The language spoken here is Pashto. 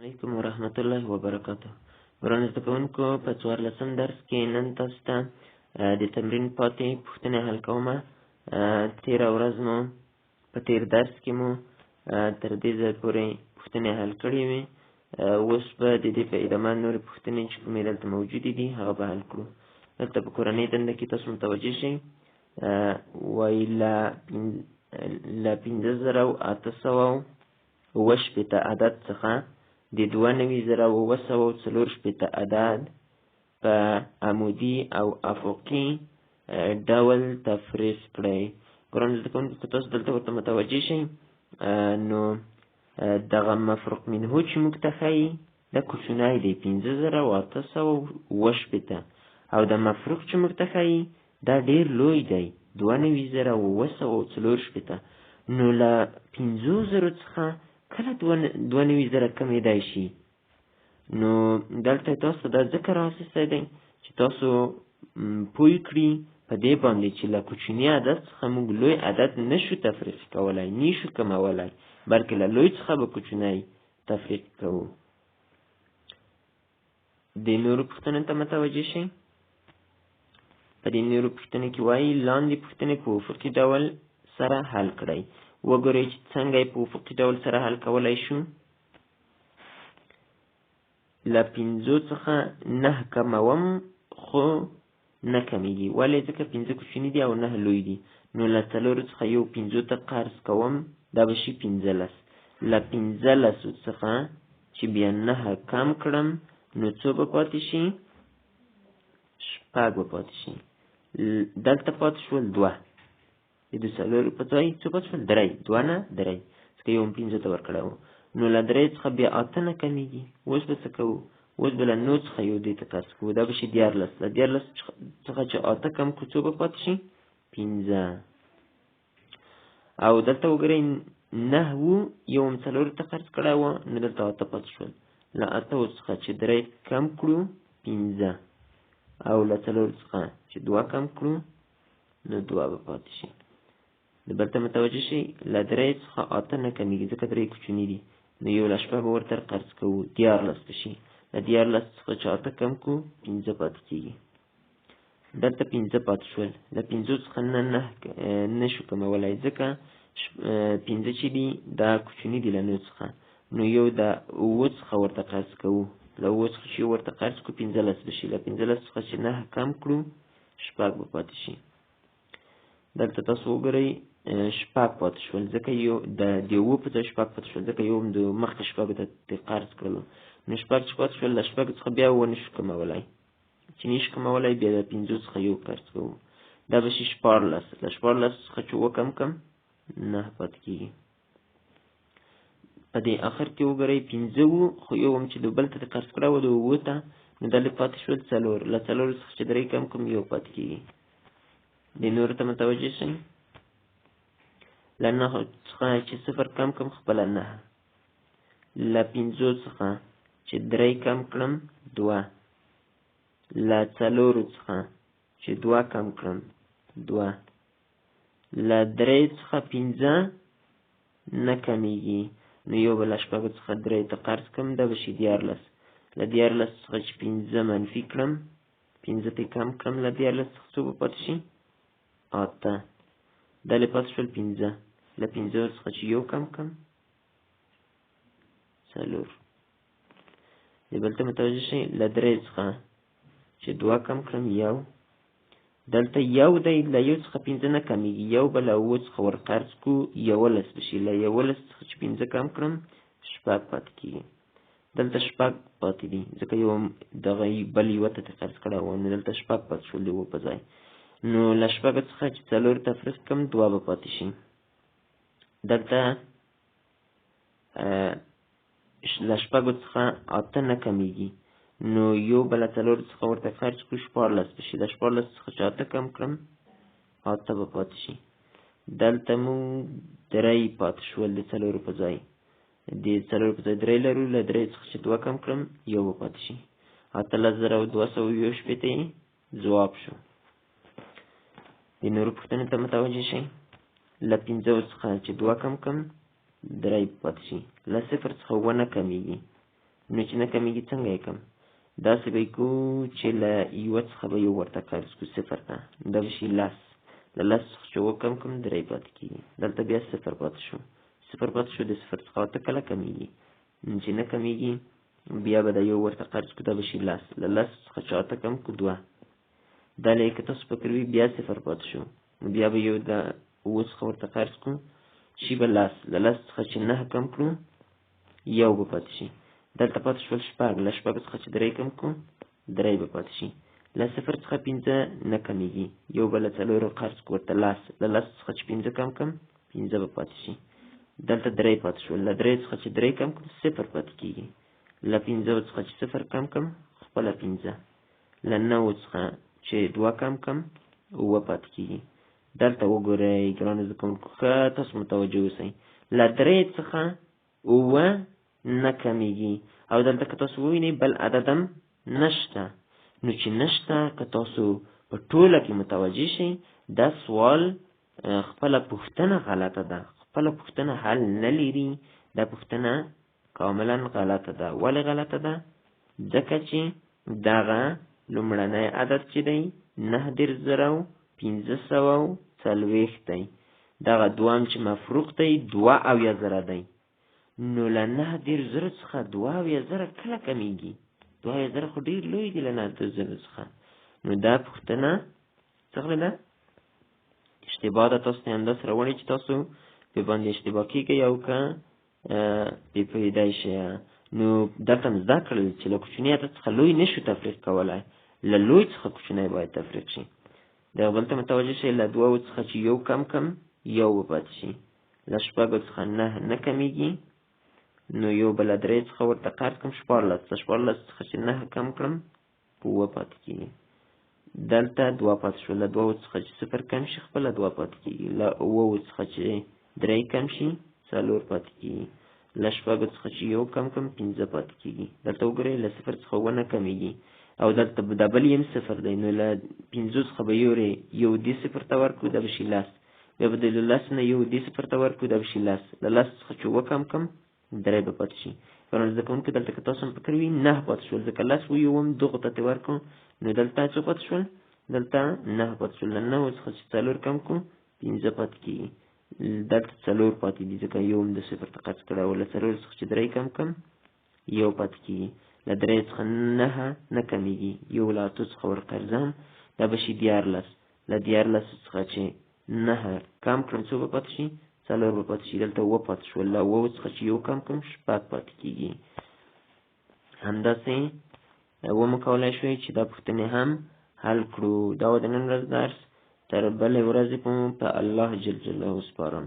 علیکم ورحمت الله وبرکاته ورانه زده کوونکو په څوارلسم درس کې نن تاسو ته د تمرین پاتې پوښتنې حل کومه تېره ورځ مو په تېر درس کې مو تر دې ځایه پورې پوښتنې حل کړې وې اوس به د دې په ادامه نورې پوښتنې چې کومې دلته موجودې دي هغه به حل کړو دلته په کورنۍ دنده کې تاسو متوجه شئ وایي له پنځه زره او اته سوه اوه شپېته عدد څخه د دوه نوي زره اوه سوه څلور شپېته عدد په عمودي او افقي ډول تفریق کړئ. ګرانو زده کوونکو که تاسو دلته ورته متوجه شئ نو دغه مفروق منهو چې موږ ته ښایي دا کوچنی دی پنځه زره اته سوه اوه شپېته. او د مفروق چې موږ ته ښایي دا ډېر لوی دی دوه نوي زره اوه سوه څلور شپېته. نو له پنځو زرو څخه کله دوه نوي زره کمېدای شي. نو دلته تاسو دا ځکه راخیستی دی چې تاسو پوه کړي په دې باندې چې له کوچني عدد څخه موږ لوی عدد نشو تفریق کولی نشو کمولی بلکې له لوی څخه به کوچنی تفریق کوو. د نورو پوښتنو ته متوجه شئ؟ په دې نورو پوښتنو کې وایي لاندې پوښتنې په افقي ډول سره حل کړئ وګورئ چې څنګه په افقي ډول سره حل کولی شو. له پنځو څخه نهه کموم خو نه کمیږي. ولې؟ ځکه پنځه کوچني دي او نهه لوی دي. نو له څلورو څخه یو پنځو ته قرض کوم دا به شي پنځلس. له پنځلسو څخه چې بیا نهه کم کړم نو څو به پاتې شي؟ شپږ به پاتې شي. دلته پاتې شول دوه د څلورو په ځای څو شول درې دوه نه درې ځکه یو پنځو ته ورکړی و نو له درې څخه بیا اته نه کمیږي اوس به څه کوو اوس به له نو څخه یو دې ته قرض کوو دا به شي دیارلس له دیارلس څخه چې اته کم کړو څو به پاتې شي پنځه او دلته وګورئ وو یو هم څلورو ته قرض کړی و نو دلته اته پاتې شول له اتهو څخه چې درې کم کړو پنځه او له څلورو څخه چې دوه کم کړو نو دوه به پاتې شي د بل ته متوجه شئ له درې څخه اته نه کمیږي ځکه درې کوچني دي. نو یو له شپږ به ورته قرض کوو دیارلس به شي. له دیارلس څخه چې اته کم کړو پنځه پاتې کېږي. دلته پنځه پاتې شول. له پنځو څخه نه نه نشو کمولی ځکه پنځه چې دي دا کوچني دي له نو څخه. نو یو د اووه څخه ورته قرض کوو. له اووه څخه چې ورته قرض کړو پنځلس به شي. له پنځلس څخه چې نهه کم کړو شپږ به پاتې شي. دلته تاسو وګورئ شپږ پاتې شول. ځکه یو د د اووه په ځای شپږ پاتې شول. ځکه یو هم د مخکې شپږو ته قرض کړلو. نو شپږ چې پاتې شول له شپږو څخه بیا اووه نشو کمولی چې نشو کمولی بیا د پنځو څخه یو قرض کوو دا به شي شپاړلس له شپاړلس څخه چې اووه کم کم نهه پاتې کېږي په دې اخر کې وګورئ پنځه وو خو یو هم چې د بل ته قرض کړی و د اووه ته نو دلې پاتې شول څلور. له څلورو څخه چې درې کم کم یو پاتې کېږي دې نورو ته متوجه شئ له نهو څخه چې صفر کم کم خپله نهه له پنځو څخه چې درې کم کړم دوه. له څلورو څخه چې دوه کم کړم دوه. له درې څخه پنځه نه کمیږي. نو یو به له شپږو څخه درې ته قرض کړم دا به شي دیارلس. له دیارلس څخه چې پنځه منفي کړم پنځه ته کم کړم له دیارلس څخه څو به پاتې شي؟ اته. دا له پاتې شول پنځه له پنځو څخه چې یو کم کړم څلور. د بل ته متوجه شئ له درې څخه چې دوه کم کړم یو دلته یو دی له یو څخه پنځه نه کمیږي. یو به له اووه څخه ورقرض کړو یولس به شي. له یولس څخه چې پنځه کم کړم شپږ پاتې کېږي دلته شپږ پاتې دي ځکه یو دغه بل یوه ته قرض کړی و نو دلته شپږ پاتې شول د اووه په ځای. نو له شپږو څخه چې څلور تفریق کړم دوه به پاتې شي دلته له شپږو څخه اته نه کمیږي نو یو به له څلورو څخه ورته خرج کړو شپاړلس به شي د شپاړلس څخه چې اته کم کړم اته به پاتې شي دلته مونږ درې پاتې شول د څلورو په ځای د څلورو په ځای درې لرو له درې څخه چې دوه کم کړم یو به پاتې شي اتلس زره دوه سوه یو شپېته ځواب شو. د نورو پوښتنو ته متوجه شئ له پنځو څخه چې دوه کم کم درې پاتې شي له صفر څخه اووه نه کمیږي نو چې نه کمیږي څنګه یې کم داسې به کو چې له یوه څخه به یو ورته قرض کړو صفر ته دا به شي لس له لس څخه چې وکم کم درې پاتې کېږي دلته بیا صفر پاتې شو صفر پاتې شو د صفر څخه ورته کله کمیږي چې نه کمیږي بیا به د یو ورته قرض کړو دا به شي لس له لس څخه چې ورته کم کړو دوه دا له که تاسو فکر بیا صفر پاتې شو بیا به یو د اووه څخه ورته قرض کړو شي به لس له لس څخه چې نهه کم کړو یو به پاتې شي. دلته پاتې شول شپږ له شپږو څخه چې درې کم کړو درې به پاتې شي. له صفر څخه پنځه نه کمیږي. یو به له څلورو قرض کړو ورته لس له لس څخه چې پنځه کم کم پنځه به پاتې شي. دلته درې پاتې شول له درې څخه چې درې کم کړو صفر پاتې کېږي له پنځه څخه چې صفر کم کم خپله پنځه. له نو څخه چې دوه کم کم اووه پاتې کېږي دلته وګورئ. ګرانو زده کوونکو ښه تاسو متوجه اوسئ. له درې څخه اووه نه کمیږي. او دلته که تاسو ووینئ بل عددم نشته. نو چې نشته که تاسو په ټوله کې متوجه شئ دا سوال خپله پوښتنه غلطه ده. خپله پوښتنه حل نه لري دا پوښتنه کاملا غلطه ده. ولې غلطه ده؟ ځکه چې دغه لومړنی عدد چې دی نهه دېرش زره پنځه سوه څلوېښت دی. دغه دوهم چې مفروق دی دوه اویا زره دی. نو له نهه دېرش زره څخه دوه اویا زره کله کمیږي؟ دوه اویا زره خو ډېر لوی دي له نهه دېرش زره څخه. نو دا پوښتنه څه ده؟ اشتباه ده تاسو ته همداسې روانې چې تاسو په باندې اشتباه کېږئ او که بې پوهېدی شئ. نو دلته مو زده کړل چې له کوچني عدد څخه لوی نشو تفریق کولی له لوی څخه کوچنی باید تفریق شي دغه بل ته متوجه شئ له دوو څخه چې یو کم کم یو پاتې شي. له شپږو څخه نهه نه کمیږي. نو یو به له درې څخه ورته قرض کړم شپاړلس له شپاړلس څخه چې نهه کم کړم اووه پاتې کېږي دلته دوه پاتې شو له دوو څخه چې صفر کم شي خپله دوه پاتې کېږي له اووه څخه چې درې کم شي څلور پاتې کېږي له شپږو څخه چې یو کم کم پنځه پاتې کېږي دلته وګورئ له صفر څخه اووه نه کمیږي او دلته د بل یم صفر دی. نو له پنځو څخه به یورې یو دې صفر ته ورکړو دا به شي لس. بیا به د لس نه یو دې صفر ته ورکړو دا به شي لس. له لس څخه چې اووه کم درې به پاتې شي. قرآن زده کوونکي دلته که تاسو هم فکر وي نهه پاتې شول. ځکه لس ویوم دغو ته ترې ورکړو نو دلته څو پاتې شول؟ دلته نهه پاتې شول. له نهو څخه چې څلور کم کړو پنځه پاتې کېږي دلته څلور پاتې دي. ځکه یو هم د صفر ته قرض کړی او له څلور څخه چې درې کم کم یو پاتې کېږي له درې څخه نهه نه کمیږي. یو له اتو څخه ورقرضم دا به شي دیارلس. له دیارلسو څخه چې نهه کم کړم څو به پاتې شي؟ څلور به پاتې شي. دلته اووه پاتې شول. له اووه څخه چې یو کم کړم شپږ پاتې کېږي همداسې ومو کولی شوی چې دا پوښتنې هم حل کړو. دا و د نن ورځ درس. تر بلې ورځې په الله جل جلاله سپارم